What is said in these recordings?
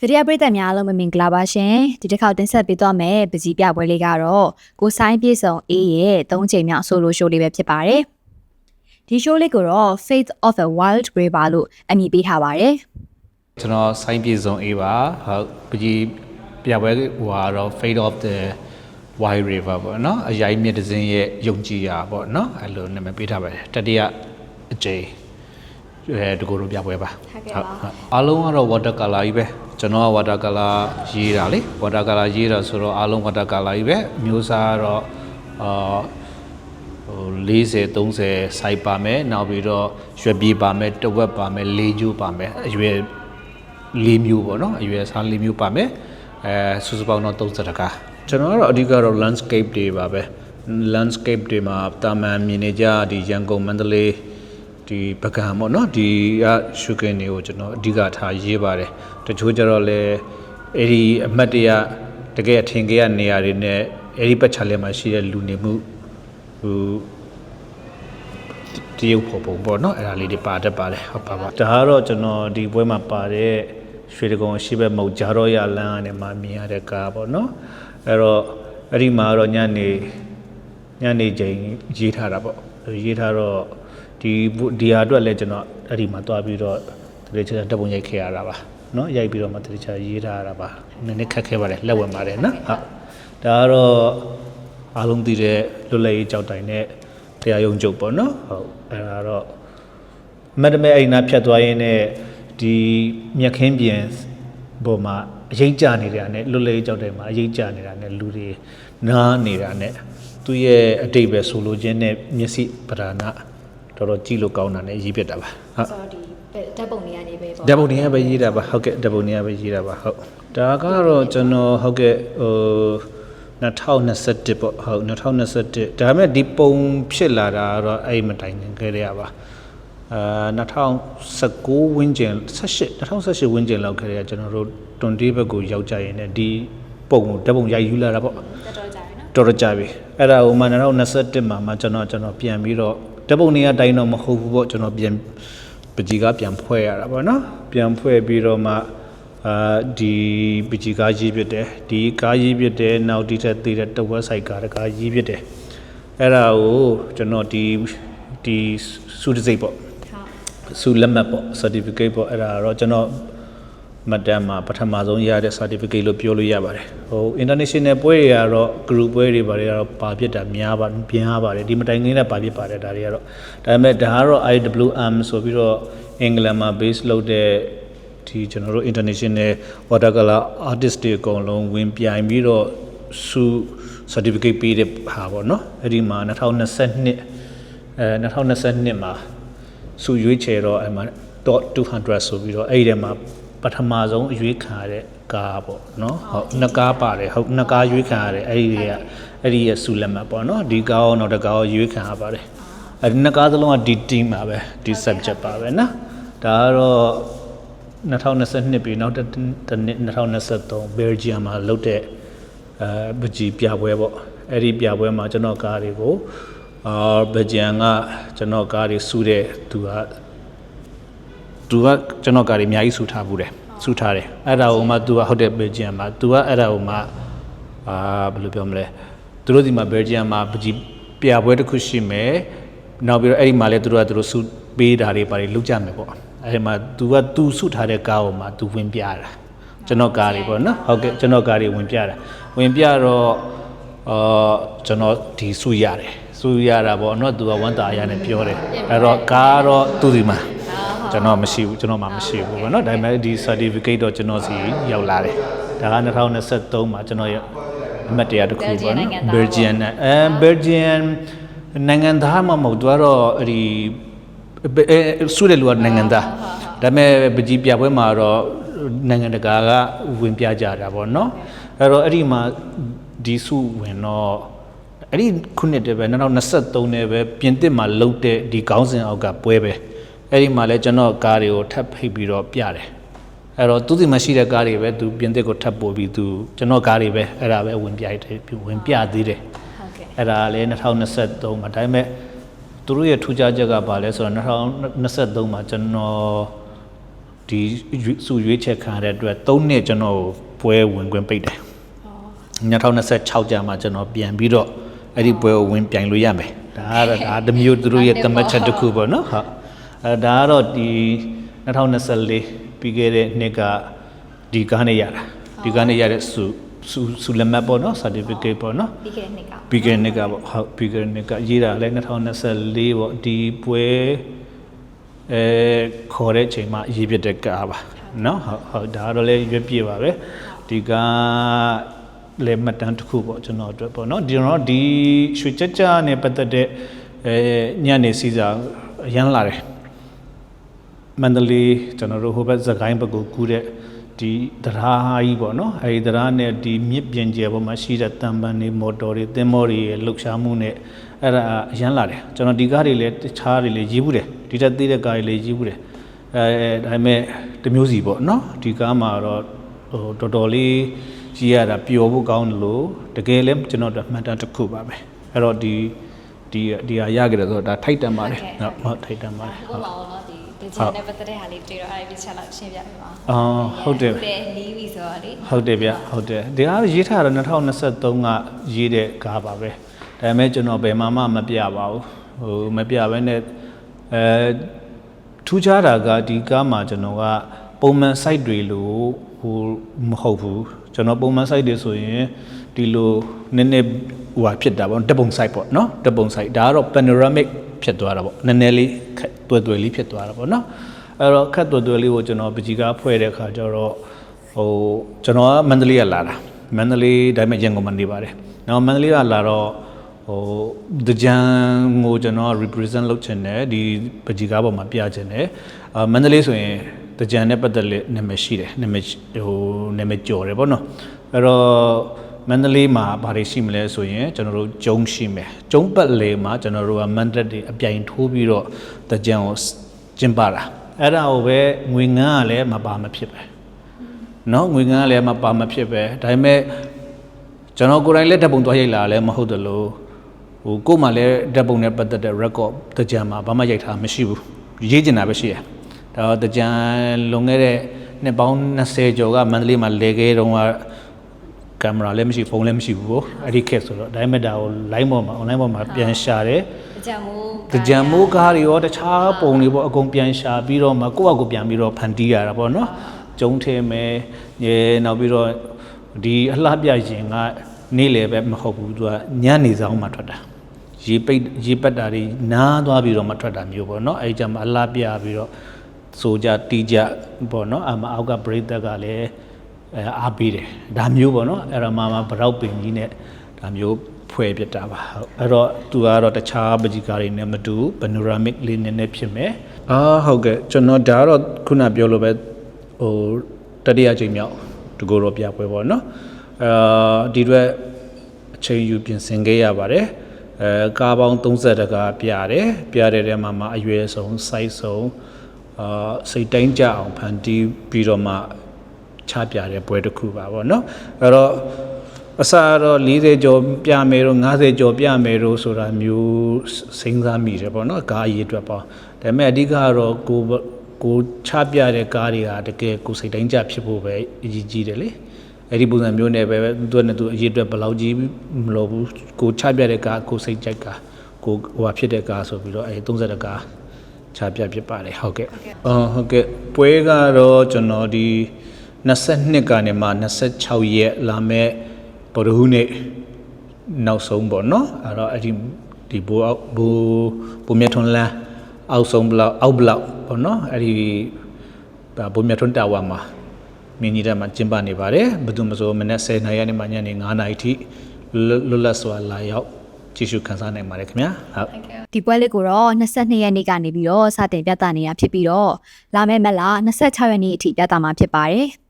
ဗီဒီယိုပရိသတ်များအားလုံးပဲမင်္ဂလာပါရှင်ဒီတစ်ခါတင်ဆက်ပေးသွားမယ်ပကြီးပြပွဲလေးကတော့ကိုဆိုင်ပြေဆောင်အေးရဲ့၃ချိန်မြောက်ဆိုလိုရှိုးလေးပဲဖြစ်ပါတယ်ဒီရှိုးလေးကိုတော့ Faith of a Wild River လို့အမည်ပေးထားပါတယ်ကျွန်တော်ဆိုင်းပြေဆုံးအေးပါဟုတ်ပကြီးပြပွဲဟိုကတော့ Fate of the Wild River ပေါ့နော်အရိုင်းမြစ်တစ်စင်းရဲ့ယုံကြည်ရာပေါ့နော်အဲ့လိုနာမည်ပေးထားပါတယ်တတိယအကြိမ်အဲတကူလိုပြပွဲပါအားလုံးကတော့ water color ကြီးပဲ ကျွန်တော်က water color ရေးတာလေ water color ရေးတာဆိုတော့အားလုံး water color ကြီးပဲအမျိုးအစားကတော့အာဟို40 30 site ပါမယ်နောက်ပြီးတော့ရွက်ပြေးပါမယ်တဝက်ပါမယ်လေးကျိုးပါမယ်အရွယ်လေးမျိုးပေါ့နော်အရွယ်စားလေးမျိုးပါမယ်အဲစုစုပေါင်းတော့30တကားကျွန်တော်ကတော့အဓိကတော့ landscape တွေပါပဲ landscape တွေမှာတာမန်မြင်နေကြဒီရန်ကုန်မန္တလေး ဒီပကံပေါ့နော်ဒီကရှုကင်တွေကိုကျွန်တော်အဓိကထားရေးပါတယ်တချို့ကျတော့လေအဲ့ဒီအမတ်တရတကယ်အထင်ကြီးရနေရာတွေနဲ့အဲ့ဒီပတ်ချာလဲမှာရှိတဲ့လူနေမှုဟိုတရုပ်ဖို့ပုံပေါ့နော်အဲ့ဒါလေးတွေပါတတ်ပါတယ်ဟုတ်ပါပါဒါကတော့ကျွန်တော်ဒီပွဲမှာပါတဲ့ရွှေတကုံရှိဘက်မုတ်ဂျာတော့ရလန်းကနေမှမြင်ရတဲ့ကားပေါ့နော်အဲ့တော့အဲ့ဒီမှာတော့ညနေညနေချိန်ရေးထားတာပေါ့ရေးထားတော့ ဒီဒီဟာအတွက်လည်းကျွန်တော်အဲ့ဒီမှာတွားပြီးတော့တကယ်ချာတက်ပုံရိုက်ခဲ့ရတာပါနော်ရိုက်ပြီးတော့မှတကယ်ချာရေးထားရတာပါနည်းနည်းခက်ခဲပါတယ်လက်ဝင်ပါတယ်နော်ဟုတ်ဒါကတော့အားလုံးသိတဲ့လွတ်လပ်ရေးကြောက်တိုင်နဲ့တရားရုံးချုပ်ပေါ့နော်ဟုတ်အဲ့ဒါတော့မတ်တမဲအိမ်နာဖြတ်သွားရင်းနဲ့ဒီမြက်ခင်းပြင်ပေါ်မှာအရေးကြနေတာနဲ့လွတ်လပ်ရေးကြောက်တယ်မှာအရေးကြနေတာနဲ့လူတွေနားနေတာနဲ့သူ့ရဲ့အတိတ်ပဲဆိုလိုခြင်းနဲ့မျက်စိပဓာနာ တော်တော်ကြည့်လို့ကောင်းတာနဲ့ရေးပြတ်တာပါဟုတ်ဆိုတော့ဒီဓာတ်ပုံတွေကနေပဲပေါ့ဓာတ်ပုံတွေကပဲရေးတာပါဟုတ်ကဲ့ဓာတ်ပုံတွေကပဲရေးတာပါဟုတ်ဒါကတော့ကျွန်တော်ဟုတ်ကဲ့ဟို2021ပေါ့ဟုတ်2021ဒါပေမဲ့ဒီပုံဖြစ်လာတာကတော့အဲ့မတိုင်ခင်ခဲ့ရပါအာ2019ဝန်းကျင်18 2018ဝန်းကျင်လောက်ခဲ့ရကျွန်တော်တို့တွန်တေးဘက်ကိုရောက်ကြရင်လည်းဒီပုံကိုဓာတ်ပုံရိုက်ယူလာတာပေါ့တော်တော်ကြာတယ်နော်တော်တော်ကြာပြီအဲ့ဒါဟိုမှ2021မှာမှကျွန်တော်ကျွန်တော်ပြန်ပြီးတော့ ဓာတ်ပုံတွေကတိုင်းတော့မဟုတ်ဘူးပေါ့ကျွန်တော်ပြန်ပကြီးကပြန်ဖွဲ့ရတာပေါ့နော်ပြန်ဖွဲ့ပြီးတော့မှအာဒီပကြီးကားရေးပြတယ်ဒီကားရေးပြတယ်နောက်ဒီထက်သေးတဲ့တဝက်ဆိုင်ကားတကားရေးပြတယ်အဲ့ဒါကိုကျွန်တော်ဒီဒီစုတစိတ်ပေါ့ဟုတ်စုလက်မှတ်ပေါ့ certificate ပေါ့အဲ့ဒါကတော့ကျွန်တော် မှတ်တမ်းမှာပထမဆုံးရတဲ့ certificate လို့ပြောလို့ရပါတယ်ဟို international ပွဲတွေကတော့ group ပွဲတွေဘာတွေကတော့ပါပြစ်တာများပါပြင်းရပါတယ်ဒီမတိုင်ခင်နဲ့ပါပြစ်ပါတယ်ဒါတွေကတော့ဒါပေမဲ့ဒါကတော့ IWM ဆိုပြီးတော့အင်္ဂလန်မှာ base လုပ်တဲ့ဒီကျွန်တော်တို့ international watercolor artist တွေအကုန်လုံးဝင်ပြိုင်ပြီးတော့စု certificate ပေးတဲ့ဟာပေါ့နော်အဲ့ဒီမှာ2022အဲ2022မှာစုရွေးချယ်တော့အဲ့မှာ dot 200 ဆိုပြီးတော့အဲ့ဒီထဲမှာ ပထမဆုံးအရွေးခံရတဲ့ကားပေါ့နော်ဟုတ်နှစ်ကားပါတယ်ဟုတ်နှစ်ကားရွေးခံရတယ်အဲ့ဒီကအဲ့ဒီရဲ့စုလက်မှတ်ပေါ့နော်ဒီကားရောနောက်တစ်ကားရောရွေးခံရပါတယ်အဲ့ဒီနှစ်ကားစလုံးကဒီ team ပါပဲဒီ subject ပါပဲနော်ဒါကတော့2022ပြီနောက်တစ်တစ်နှစ်2023 Belgium မှာလုပ်တဲ့အဲပကြီးပြပွဲပေါ့အဲ့ဒီပြပွဲမှာကျွန်တော်ကားတွေကိုအာဘဂျန်ကကျွန်တော်ကားတွေစုတဲ့သူက သူကကျွန်တော်ကားတွေအများကြီးစုထားဘူးတယ်စုထားတယ်အဲ့ဒါကိုမှသူကဟုတ်တယ်ဘယ်ဂျီယံမှာသူကအဲ့ဒါကိုမှအာဘယ်လိုပြောမလဲသူတို့ဒီမှာဘယ်ဂျီယံမှာပကြီးပြပွဲတစ်ခုရှိမယ်နောက်ပြီးတော့အဲ့ဒီမှာလဲသူတို့ကသူတို့စုပေးတာတွေပါတွေလုပ်ကြမယ်ပေါ့အဲ့ဒီမှာသူကသူစုထားတဲ့ကားကိုမှသူဝင်ပြတာကျွန်တော်ကားတွေပေါ့နော်ဟုတ်ကဲ့ကျွန်တော်ကားတွေဝင်ပြတာဝင်ပြတော့အာကျွန်တော်ဒီစုရတယ်စုရတာပေါ့နော်သူကဝမ်းတာရနဲ့ပြောတယ်အဲ့တော့ကားတော့သူဒီမှာ ကျွန်တော်မရှိဘူးကျွန်တော်မှမရှိဘူးပေါ့နော်ဒါပေမဲ့ဒီ certificate တော့ကျွန်တော်စီရောက်လာတယ်ဒါက2023မှာကျွန်တော်ရဲ့အမှတ်တရတစ်ခုပေါ့နော် Belgian နဲ့အဲ Belgian နိုင်ငံသားမှမဟုတ်သူကတော့အဲ့ဒီအဲစုတဲ့လူကနိုင်ငံသားဒါပေမဲ့ပကြီးပြပွဲမှာတော့နိုင်ငံတကာကဝင်ပြကြတာပေါ့နော်အဲ့တော့အဲ့ဒီမှာဒီစုဝင်တော့အဲ့ဒီခုနှစ်တည်းပဲ2023နဲ့ပဲပြင်သစ်မှာလုတ်တဲ့ဒီခေါင်းစဉ်အောက်ကပွဲပဲ အဲ့ဒီမှာလဲကျွန်တော်ကားတွေကိုထပ်ဖိတ်ပြီးတော့ပြတယ်အဲ့တော့သူဒီမှာရှိတဲ့ကားတွေပဲသူပြင်သစ်ကိုထပ်ပို့ပြီးသူကျွန်တော်ကားတွေပဲအဲ့ဒါပဲဝင်ပြတယ်ဝင်ပြသေးတယ်ဟုတ်ကဲ့အဲ့ဒါလည်း2023မှာဒါပေမဲ့သူတို့ရဲ့ထူးခြားချက်ကဘာလဲဆိုတော့2023မှာကျွန်တော်ဒီစုရွေးချက်ခံရတဲ့အတွက်၃နှစ်ကျွန်တော်ကိုပွဲဝင်ခွင့်ပိတ်တယ်2026ကျမှကျွန်တော်ပြန်ပြီးတော့အဲ့ဒီပွဲကိုဝင်ပြိုင်လို့ရမယ်ဒါကတော့ဒါတစ်မျိုးသူတို့ရဲ့ကမ္ဘာချက်တစ်ခုပေါ့နော်ဟုတ် အဲဒါကတော့ဒီ2024ပြီးခဲ့တဲ့နှစ်ကဒီကားနဲ့ရတာဒီကားနဲ့ရတဲ့စုစုစုလက်မှတ်ပေါ့နော် certificate ပေါ့နော်ပြီးခဲ့တဲ့နှစ်ကပြီးခဲ့တဲ့နှစ်ကပေါ့ဟုတ်ပြီးခဲ့တဲ့နှစ်ကရေးတာလဲ2024ပေါ့ဒီပွဲအဲခေါ်တဲ့အချိန်မှာရေးပြတဲ့ကားပါနော်ဟုတ်ဟုတ်ဒါကတော့လဲရွက်ပြပါပဲဒီကားလဲမှတ်တမ်းတစ်ခုပေါ့ကျွန်တော်အတွက်ပေါ့နော်ဒီတော့ဒီရွှေကြကြနဲ့ပတ်သက်တဲ့အဲညနေစီစာရမ်းလာတယ် မန္တလေးကျွန်တော်တို့ဟိုဘက်စကိုင်းဘက်ကိုကူးတဲ့ဒီတရားကြီးပေါ့နော်အဲဒီတရားနဲ့ဒီမြစ်ပြင်ကျယ်ပေါ်မှာရှိတဲ့တံပန်တွေမော်တော်တွေသင်္ဘောတွေရဲ့လှုပ်ရှားမှုနဲ့အဲ့ဒါအရန်လာတယ်ကျွန်တော်ဒီကားတွေလည်းတခြားတွေလည်းရေးဘူးတယ်ဒီတက်သေးတဲ့ကားတွေလည်းရေးဘူးတယ်အဲဒါပေမဲ့တစ်မျိုးစီပေါ့နော်ဒီကားမှာတော့ဟိုတော်တော်လေးကြီးရတာပျော်ဖို့ကောင်းတယ်လို့တကယ်လည်းကျွန်တော်တို့မှတ်တမ်းတစ်ခုပါပဲအဲ့တော့ဒီဒီဒီဟာရခဲ့တယ်ဆိုတော့ဒါထိုက်တန်ပါတယ်ဟုတ်ဟုတ်ထိုက်တန်ပါတယ်ဟုတ်ပါတော့ဒီဒီ ချန်နဲ့ပတ်သက်တဲ့ဟာလေးတွေ့တော့အဲ့ဒီချက်လောက်ရှင်းပြပေးပါအော်ဟုတ်တယ်တဲ့နီးပြီဆိုတော့လေဟုတ်တယ်ဗျဟုတ်တယ်ဒီကားရေးထားတာ2023ကရေးတဲ့ကားပါပဲဒါပေမဲ့ကျွန်တော်ဘယ်မှမမပြပါဘူးဟိုမပြဘဲနဲ့အဲထူးခြားတာကဒီကားမှာကျွန်တော်ကပုံမှန် site တွေလို့ဟိုမဟုတ်ဘူးကျွန်တော်ပုံမှန် site တွေဆိုရင်ဒီလိုနည်းနည်းဟိုဟာဖြစ်တာပေါ့တက်ပုံ site ပေါ့နော်တက်ပုံ site ဒါကတော့ panoramic ဖြစ်သွားတာပေါ့နည်းနည်းလေးခက်တွယ်တွယ်လေးဖြစ်သွားတာပေါ့နော်အဲ့တော့ခက်တွယ်တွယ်လေးကိုကျွန်တော်ပကြီးကားဖွဲ့တဲ့အခါကျတော့ဟိုကျွန်တော်ကမန္တလေးကလာတာမန္တလေးဒါပေမဲ့ရန်ကုန်မှာနေပါတယ်။နောက်မန္တလေးကလာတော့ဟိုဒကြံကိုကျွန်တော် represent လုပ်ချင်တယ်ဒီပကြီးကားပေါ်မှာပြချင်တယ်။အာမန္တလေးဆိုရင်ဒကြံနဲ့ပတ်သက်တဲ့နာမည်ရှိတယ်နာမည်ဟိုနာမည်ကျော်တယ်ပေါ့နော်။အဲ့တော့ မန္တလေးမှာဘာတွေရှိမလဲဆိုရင်ကျွန်တော်တို့ကျုံရှိမယ်။ကျုံပတ်လေမှာကျွန်တော်တို့ကမန္တလေးတွေအပြိုင်ထိုးပြီးတော့ဒကြံကိုကျင်းပတာ။အဲ့ဒါကိုပဲငွေငန်းကလည်းမပါမဖြစ်ပဲ။နော်ငွေငန်းကလည်းမပါမဖြစ်ပဲဒါပေမဲ့ကျွန်တော်ကိုယ်တိုင်လက်ဓာတ်ပုံသွားရိုက်လာလည်းမဟုတ်တယ်လို့ဟိုကို့မှလည်းဓာတ်ပုံနဲ့ပတ်သက်တဲ့ record တကြံမှာဘာမှရိုက်ထားမရှိဘူးရေးကျင်တာပဲရှိရဒါတော့တကြံလွန်ခဲ့တဲ့နှစ်ပေါင်း20ကျော်ကမန္တလေးမှာလဲခဲ့တုန်းက ကင်မရာလည်းမရှိဖုန်းလည်းမရှိဘူးအဲ့ဒီခက်ဆိုတော့ဒါပေမဲ့ဒါကို line ပေါ်မှာ online ပေါ်မှာပြန်ရှာတယ်တကြံမိုးတကြံမိုးကားတွေရောတခြားပုံတွေပေါ့အကုန်ပြန်ရှာပြီးတော့မှကိုယ့်အကိုပြန်ပြီးတော့ဖန်တီးရတာပေါ့နော်ကျုံထဲမယ်ရေနောက်ပြီးတော့ဒီအလှပြရင်ကနေ့လေပဲမဟုတ်ဘူးသူကညနေဆောင်မှထွက်တာရေပိတ်ရေပတ်တာတွေနားသွားပြီးတော့မှထွက်တာမျိုးပေါ့နော်အဲဒီကြမှာအလှပြပြီးတော့ဆိုကြတီးကြပေါ့နော်အမအောက်က break တက်ကလည်း အဲအားပေးတယ်ဒါမျိုးပေါ့နော်အဲ့တော့မှမှဗရောက်ပင်ကြီးနဲ့ဒါမျိုးဖွဲ့ပြတာပါဟုတ်အဲ့တော့သူကတော့တခြားပကြီးကားတွေနဲ့မတူ panoramic လေးနည်းနည်းဖြစ်မယ်အာဟုတ်ကဲ့ကျွန်တော်ဒါကတော့ခုနပြောလို့ပဲဟိုတတိယချိန်မြောက်တကူတော့ပြပွဲပေါ့နော်အာဒီအတွက်အချိန်ယူပြင်ဆင်ခဲ့ရပါတယ်အဲကားပေါင်း30တကားပြတယ်ပြတဲ့ထဲမှာမှအရွယ်ဆုံး size ဆုံးအာစိတ်တိုင်းကြအောင်ဖန်တီးပြီးတော့မှ ချပြတဲ့ပွဲတစ်ခုပါပေါ့နော်အဲ့တော့အစားတော့40ကျော်ပြမယ်တော့50ကျော်ပြမယ်တော့ဆိုတာမျိုးစဉ်းစားမိတယ်ပေါ့နော်ကားအရေးအတွက်ပေါ့ဒါပေမဲ့အဓိကကတော့ကိုကိုချပြတဲ့ကားတွေကတကယ်ကိုစိတ်တိုင်းကြဖြစ်ဖို့ပဲအရေးကြီးတယ်လေအဲ့ဒီပုံစံမျိုးနဲ့ပဲသူကနဲ့သူအရေးအတွက်ဘယ်လောက်ကြီးမလိုဘူးကိုချပြတဲ့ကားကိုစိတ်ကြိုက်ကားကိုဟိုဟာဖြစ်တဲ့ကားဆိုပြီးတော့အဲ့30တကားချပြဖြစ်ပါတယ်ဟုတ်ကဲ့အော်ဟုတ်ကဲ့ပွဲကတော့ကျွန်တော်ဒီ 22ကနေမှ26ရက်လာမဲ့ဗုဒ္ဓဟူးနေ့နောက်ဆုံးပေါ့နော်အဲ့တော့အဲ့ဒီဒီဘိုးအောက်ဘိုးဘိုးမြတ်ထွန်းလန်းအောက်ဆုံးဘလောက်အောက်ဘလောက်ပေါ့နော်အဲ့ဒီဒါဘိုးမြတ်ထွန်းတာဝါမှာမင်းကြီးတက်မှာကျင်းပနေပါတယ်ဘယ်သူမဆိုမနေ့10နာရီကနေမှညနေ9နာရီထိလွတ်လပ်စွာလာရောက်ကြည့်ရှုခန်းစားနိုင်ပါတယ်ခင်ဗျာဟုတ်ဒီပွဲလေးကိုတော့22ရက်နေ့ကနေပြီးတော့စတင်ပြသနေတာဖြစ်ပြီးတော့လာမယ့်မက်လာ26ရက်နေ့အထိပြသမှာဖြစ်ပါတယ်။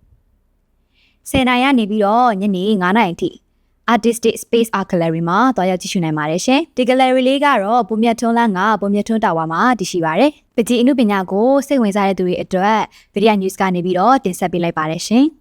10နိုင်ကနေပြီးတော့ညနေ9နိုင်အထိ Artistic Space Art Gallery မှာတွားရောက်ကြည့်ရှုနိုင်ပါတယ်ရှင်။ဒီ gallery လေးကတော့ပုံမြတ်ထွန်းလန်းကပုံမြတ်ထွန်းတာဝါမှာတည်ရှိပါတယ်။ပကြီးအမှုပညာကိုစိတ်ဝင်စားတဲ့သူတွေအတွက် Video News ကနေပြီးတော့တင်ဆက်ပေးလိုက်ပါတယ်ရှင်။